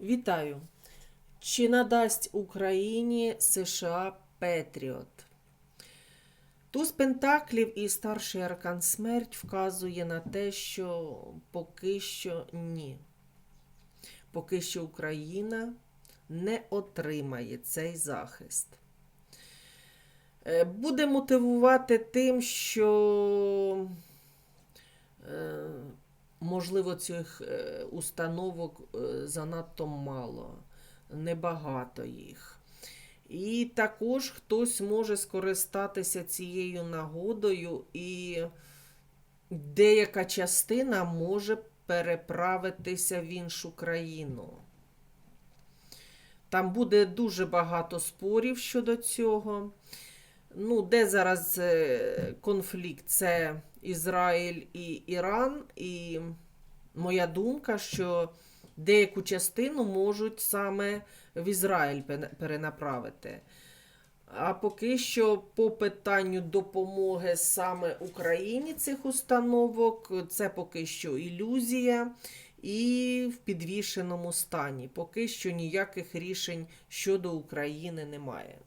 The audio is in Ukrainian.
Вітаю! Чи надасть Україні США Петріот? Туз Пентаклів і старший аркан смерть вказує на те, що поки що ні. Поки що Україна не отримає цей захист. Е, Буде мотивувати тим, що можливо, цих е, установок е, занадто мало, небагато їх. І також хтось може скористатися цією нагодою, і деяка частина може переправитися в іншу країну. Там буде дуже багато спорів щодо цього. Ну, де зараз е, конфлікт? Це Ізраїль і Іран. І моя думка, що деяку частину можуть саме в Ізраїль перенаправити. А поки що по питанню допомоги саме Україні цих установок, це поки що ілюзія і в підвішеному стані. Поки що ніяких рішень щодо України немає.